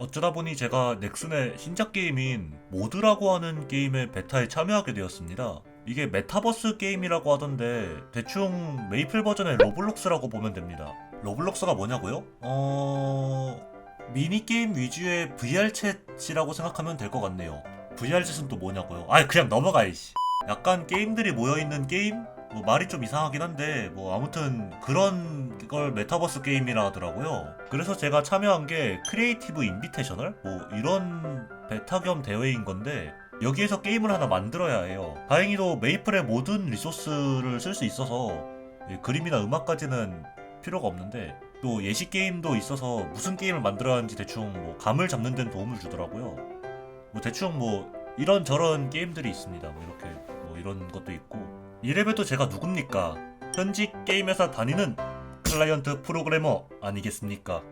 어쩌다 보니 제가 넥슨의 신작 게임인 모드라고 하는 게임의 베타에 참여하게 되었습니다. 이게 메타버스 게임이라고 하던데 대충 메이플 버전의 로블록스라고 보면 됩니다. 로블록스가 뭐냐고요? 어... 미니게임 위주의 VR 챗이라고 생각하면 될 것 같네요. VR 챗은 또 뭐냐고요? 아 그냥 넘어가 이씨. 약간 게임들이 모여있는 게임? 뭐 말이 좀 이상하긴 한데 뭐 아무튼 그런 걸 메타버스 게임이라 하더라고요. 그래서 제가 참여한 게 크리에이티브 인비테셔널 뭐 이런 베타 겸 대회인 건데 여기에서 게임을 하나 만들어야 해요. 다행히도 메이플의 모든 리소스를 쓸 수 있어서 예, 그림이나 음악까지는 필요가 없는데 또 예시 게임도 있어서 무슨 게임을 만들어야 하는지 대충 뭐 감을 잡는 데는 도움을 주더라고요. 뭐 대충 뭐 이런 저런 게임들이 있습니다. 뭐 이렇게 뭐 이런 것도 있고 이래봬도 제가 누굽니까? 현직 게임 회사 다니는 클라이언트 프로그래머 아니겠습니까?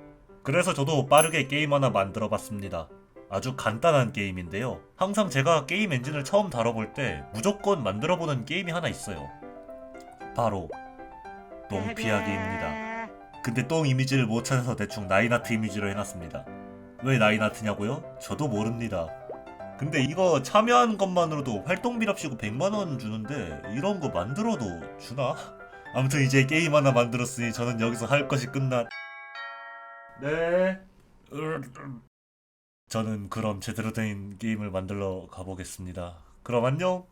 그래서 저도 빠르게 게임 하나 만들어 봤습니다. 아주 간단한 게임인데요. 항상 제가 게임 엔진을 처음 다뤄볼 때 무조건 만들어 보는 게임이 하나 있어요. 바로 똥피하기입니다. 근데 똥 이미지를 못 찾아서 대충 나이나트 이미지로 해놨습니다. 왜 나이나트냐고요? 저도 모릅니다. 근데 이거 참여한 것만으로도 활동비랍시고 100만원 주는데 이런 거 만들어도 주나? 아무튼 이제 게임 하나 만들었으니 저는 여기서 할 것이 끝났... 네... 저는 그럼 제대로 된 게임을 만들러 가보겠습니다. 그럼 안녕!